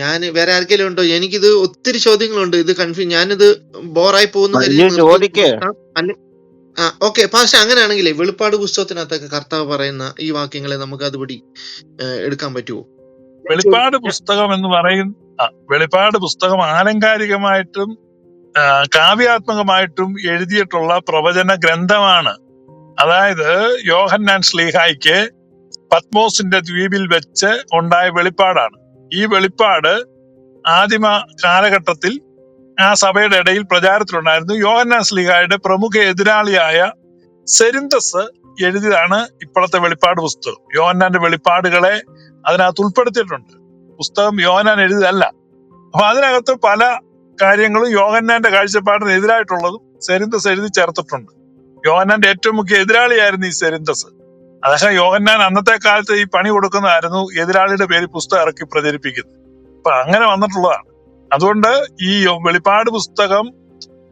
ഞാൻ വേറെ ആർക്കെങ്കിലും ഉണ്ടോ? എനിക്കിത് ഒത്തിരി ചോദ്യങ്ങളുണ്ട്. ഇത് കൺഫ്യൂ ഞാനിത് ബോറായി പോകുന്ന ഓക്കെ പക്ഷെ അങ്ങനെയാണെങ്കിലേ വെളിപ്പാട് പുസ്തകത്തിനകത്തൊക്കെ കർത്താവ് പറയുന്ന ഈ വാക്യങ്ങളെ നമുക്ക് അതുപടി എടുക്കാൻ പറ്റുമോ വെളിപ്പാട് പുസ്തകം എന്ന് പറയുന്ന വെളിപ്പാട് പുസ്തകം ആലങ്കാരികമായിട്ടും കാവ്യാത്മകമായിട്ടും എഴുതിയിട്ടുള്ള പ്രവചന ഗ്രന്ഥമാണ്. അതായത് യോഹന്നാൻ ശ്ലീഹായ്ക്ക് പത്മോസിന്റെ ദ്വീപിൽ വെച്ച് ഉണ്ടായ വെളിപ്പാടാണ്. ഈ വെളിപ്പാട് ആദിമ കാലഘട്ടത്തിൽ ആ സഭയുടെ ഇടയിൽ പ്രചാരത്തിലുണ്ടായിരുന്നു. യോഹന്നാസ് ലിഗായുടെ പ്രമുഖ എതിരാളിയായ സെരിന്തസ് എഴുതിയതാണ് ഇപ്പോഴത്തെ വെളിപ്പാട് പുസ്തകം. യോഹന്നാന്റെ വെളിപ്പാടുകളെ അതിനകത്ത് ഉൾപ്പെടുത്തിയിട്ടുണ്ട്. പുസ്തകം യോഹന്നാൻ എഴുതിയതല്ല. അപ്പൊ അതിനകത്ത് പല കാര്യങ്ങളും യോഹന്നാന്റെ കാഴ്ചപ്പാടിന് എതിരായിട്ടുള്ളതും സെരിന്തസ് എഴുതി ചേർത്തിട്ടുണ്ട്. യോഹന്നാന്റെ ഏറ്റവും മുഖ്യ എതിരാളിയായിരുന്നു ഈ സെരിന്തസ്. അദ്ദേഹം യോഹന്നാൻ അന്നത്തെ കാലത്ത് ഈ പണി കൊടുക്കുന്നതായിരുന്നു എതിരാളിയുടെ പേര് പുസ്തകം ഇറക്കി പ്രചരിപ്പിക്കുന്നത്. അപ്പൊ അങ്ങനെ വന്നിട്ടുള്ളതാണ്. അതുകൊണ്ട് ഈ വെളിപ്പാട് പുസ്തകം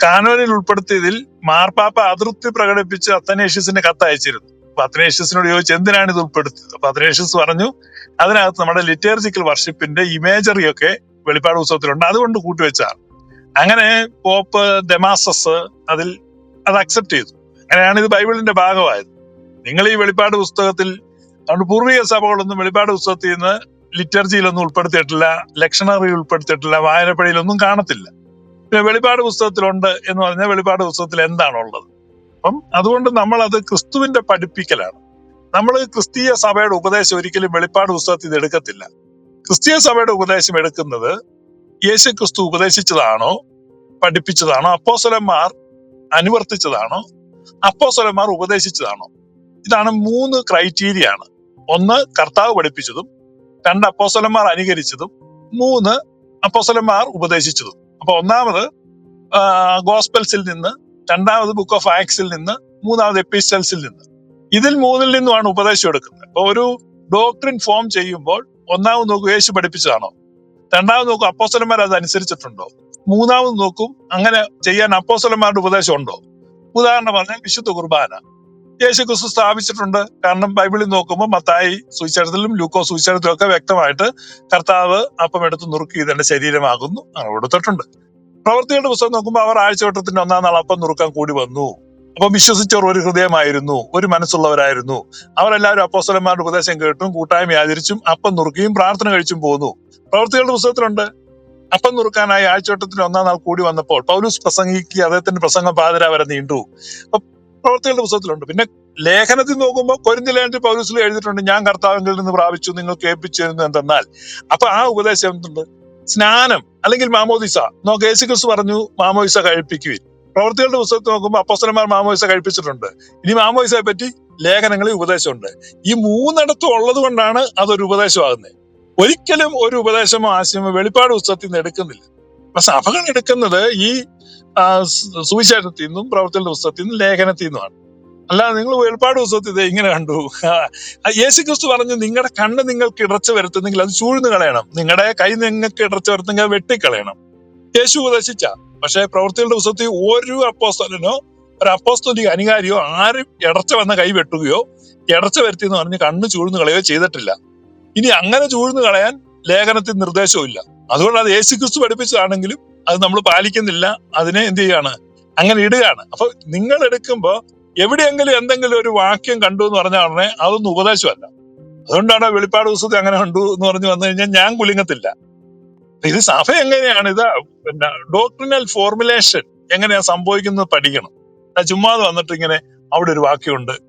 കാനോനിൽ ഉൾപ്പെടുത്തിയതിൽ മാർപ്പാപ്പ അതൃപ്തി പ്രകടിപ്പിച്ച് അത്തനേഷ്യസിന്റെ കത്ത് അയച്ചിരുന്നു. അപ്പൊ അത്തനേഷ്യസിനോട് ചോദിച്ചു എന്തിനാണ് ഇത് ഉൾപ്പെടുത്തിയത്? അപ്പൊ അത്തനേഷ്യസ് പറഞ്ഞു അതിനകത്ത് നമ്മുടെ ലിറ്റേർജിക്കൽ വർഷിപ്പിന്റെ ഇമേജറി ഒക്കെ വെളിപ്പാട് പുസ്തകത്തിലുണ്ട്. അതുകൊണ്ട് കൂട്ടിവെച്ചാണ്. അങ്ങനെ പോപ്പ് ഡെമാസസ് അതിൽ അത് അക്സെപ്റ്റ് ചെയ്തു. അങ്ങനെയാണ് ഇത് ബൈബിളിന്റെ ഭാഗമായത്. നിങ്ങൾ ഈ വെളിപ്പാട് പുസ്തകത്തിൽ പൂർവിക സഭകളൊന്നും വെളിപ്പാട് പുസ്തകത്തിൽ നിന്ന് ലിറ്റർജിയിലൊന്നും ഉൾപ്പെടുത്തിയിട്ടില്ല ലക്ഷണറിയിൽ ഉൾപ്പെടുത്തിയിട്ടില്ല വായനപ്പടിയിലൊന്നും കാണത്തില്ല. പിന്നെ വെളിപ്പാട് പുസ്തകത്തിലുണ്ട് എന്ന് പറഞ്ഞാൽ വെളിപ്പാട് പുസ്തകത്തിൽ എന്താണുള്ളത്? അപ്പം അതുകൊണ്ട് നമ്മൾ അത് ക്രിസ്തുവിന്റെ പഠിപ്പിക്കലാണ്. നമ്മൾ ക്രിസ്തീയ സഭയുടെ ഉപദേശം ഒരിക്കലും വെളിപ്പാട് പുസ്തകത്തിൽ നിന്ന് എടുക്കത്തില്ല. ക്രിസ്തീയ സഭയുടെ ഉപദേശം എടുക്കുന്നത് യേശു ക്രിസ്തു ഉപദേശിച്ചതാണോ പഠിപ്പിച്ചതാണോ അപ്പോസ്വലന്മാർ അനുവർത്തിച്ചതാണോ അപ്പോസ്വലന്മാർ ഉപദേശിച്ചതാണോ? ഇതാണ് മൂന്ന് ക്രൈറ്റീരിയ ആണ് ഒന്ന് കർത്താവ് പഠിപ്പിച്ചതും രണ്ട് അപ്പോസലന്മാർ അനുകരിച്ചതും മൂന്ന് അപ്പോസലന്മാർ ഉപദേശിച്ചതും. അപ്പൊ ഒന്നാമത് ഗോസ്പെൽസിൽ നിന്ന് രണ്ടാമത് ബുക്ക് ഓഫ് ആക്സിൽ നിന്ന് മൂന്നാമത് എപ്പിസ്റ്റൽസിൽ നിന്ന്. ഇതിൽ മൂന്നിൽ നിന്നുമാണ് ഉപദേശം എടുക്കുന്നത്. അപ്പൊ ഒരു ഡോക്ടറിൻ ഫോം ചെയ്യുമ്പോൾ ഒന്നാമത് നോക്കും യേശു പഠിപ്പിച്ചതാണോ? രണ്ടാമത് നോക്കും അപ്പോസലന്മാർ അത് അനുസരിച്ചിട്ടുണ്ടോ? മൂന്നാമത് നോക്കും അങ്ങനെ ചെയ്യാൻ അപ്പോസലന്മാരുടെ ഉപദേശം ഉണ്ടോ? ഉദാഹരണം പറഞ്ഞാൽ വിശുദ്ധ കുർബാന. യേശു ക്രിസ്തു സ്ഥാപിച്ചിട്ടുണ്ട്. കാരണം ബൈബിളിൽ നോക്കുമ്പോൾ മത്തായി സുവിശേഷത്തിലും ലൂക്കോ സുവിശേഷത്തിലും ഒക്കെ വ്യക്തമായിട്ട് കർത്താവ് അപ്പം എടുത്ത് നുറുക്കി ഇതെന്റെ ശരീരമാകുന്നു. അങ്ങനെ കൊടുത്തിട്ടുണ്ട്. പ്രവൃത്തികളുടെ പുസ്തകം നോക്കുമ്പോൾ അവർ ആഴ്ചവട്ടത്തിന്റെ ഒന്നാം നാൾ അപ്പം നുറുക്കാൻ കൂടി വന്നു. അപ്പം വിശ്വസിച്ചവർ ഒരു ഹൃദയമായിരുന്നു. ഒരു മനസ്സുള്ളവരായിരുന്നു. അവരെല്ലാവരും അപ്പോസ്തലന്മാരുടെ ഉപദേശം കേട്ടും കൂട്ടായ്മ ആചരിച്ചും അപ്പം നുറുക്കിയും പ്രാർത്ഥന കഴിച്ചും പോന്നു. പ്രവൃത്തികളുടെ പുസ്തകത്തിലുണ്ട്. അപ്പം നുറുക്കാനായി ആഴ്ചവട്ടത്തിന് ഒന്നാം നാൾ കൂടി വന്നപ്പോൾ പൗലൂസ് പ്രസംഗിക്കുക അദ്ദേഹത്തിന്റെ പ്രസംഗം പാതിര വരെ നീണ്ടു. അപ്പൊ പ്രവൃത്തികളുടെ പുസ്തകത്തിലുണ്ട്. പിന്നെ ലേഖനത്തിൽ നോക്കുമ്പോൾ കൊരിന്തി ലേഖനത്തിൽ പൗലൂസിൽ എഴുതിയിട്ടുണ്ട് ഞാൻ കർത്താവിൽ നിന്ന് പ്രാപിച്ചു നിങ്ങൾ കേൾപ്പിച്ചിരുന്നു എന്തെന്നാൽ. അപ്പൊ ആ ഉപദേശം എന്തുണ്ട്? സ്നാനം അല്ലെങ്കിൽ മാമോദിസ. നോക്ക് യേശു ക്രിസ്തു പറഞ്ഞു മാമോദിസ കഴിപ്പിക്കുവിൻ. പ്രവർത്തികളുടെ പുസ്തകത്തിൽ നോക്കുമ്പോൾ അപ്പോസ്തലന്മാർ മാമോദിസ കഴിപ്പിച്ചിട്ടുണ്ട്. ഇനി മാമോദിസയെ പറ്റി ലേഖനങ്ങളിൽ ഉപദേശമുണ്ട്. ഈ മൂന്നിടത്തും ഉള്ളത് കൊണ്ടാണ് അതൊരു ഉപദേശമാകുന്നത്. ഒരിക്കലും ഒരു ഉപദേശമോ ആശയമോ വെളിപ്പാട് പുസ്തകത്തിൽ നിന്ന് എടുക്കുന്നില്ല. അപ്പൊ സഭകൾ എടുക്കുന്നത് ഈ സുവിശേഷത്തിൽ നിന്നും പ്രവർത്തന പുസ്തകത്തിൽ നിന്നും ലേഖനത്തിൽ നിന്നുമാണ്. അല്ലാതെ നിങ്ങൾ വെളിപ്പാട് പുസ്തകത്തിൽ ഇത് ഇങ്ങനെ കണ്ടു. യേശു ക്രിസ്തു പറഞ്ഞു നിങ്ങളുടെ കണ്ണ് നിങ്ങൾക്ക് ഇടർച്ച വരുത്തുന്നെങ്കിൽ അത് ചൂഴ്ന്നു കളയണം. നിങ്ങളുടെ കൈ നിങ്ങൾക്ക് ഇടർച്ച വരുത്തുന്നെങ്കിൽ വെട്ടിക്കളയണം. യേശു ഉപദേശിച്ച. പക്ഷേ പ്രവർത്തികളുടെ പുസ്തകത്തിൽ ഒരു അപ്പോസ്തലനോ ഒരു അപ്പോസ്തലിക അനുകാരിയോ ആരും ഇടർച്ച വന്ന കൈ വെട്ടുകയോ ഇടർച്ച വരുത്തി എന്ന് പറഞ്ഞ് കണ്ണ് ചൂഴ്ന്നു കളയുകയോ ചെയ്തിട്ടില്ല. ഇനി അങ്ങനെ ചൂഴ്ന്നു കളയാൻ ലേഖനത്തിൽ നിർദ്ദേശവും അതുകൊണ്ട് അത് യേശു ക്രിസ്തു പഠിപ്പിച്ചതാണെങ്കിലും അത് നമ്മൾ പാലിക്കുന്നില്ല അതിനെ എന്ത് ചെയ്യാണ്? അങ്ങനെ ഇടുകയാണ്. അപ്പൊ നിങ്ങൾ എടുക്കുമ്പോൾ എവിടെയെങ്കിലും എന്തെങ്കിലും ഒരു വാക്യം കണ്ടു എന്ന് പറഞ്ഞ ഉടനെ അതൊന്നും ഉപദേശമല്ല. അതുകൊണ്ടാണ് വെളിപ്പാട് പുസ്തകത്തിൽ അങ്ങനെ കണ്ടു എന്ന് പറഞ്ഞു വന്നു കഴിഞ്ഞാൽ ഞാൻ കുലുങ്ങത്തില്ല. ഇത് സഭ എങ്ങനെയാണ്? ഇത് പിന്നെ ഡോക്ടറിനൽ ഫോർമുലേഷൻ എങ്ങനെയാ സംഭവിക്കുന്നത് പഠിക്കണം. ചുമ്മാതെ വന്നിട്ട് ഇങ്ങനെ അവിടെ ഒരു വാക്യമുണ്ട്.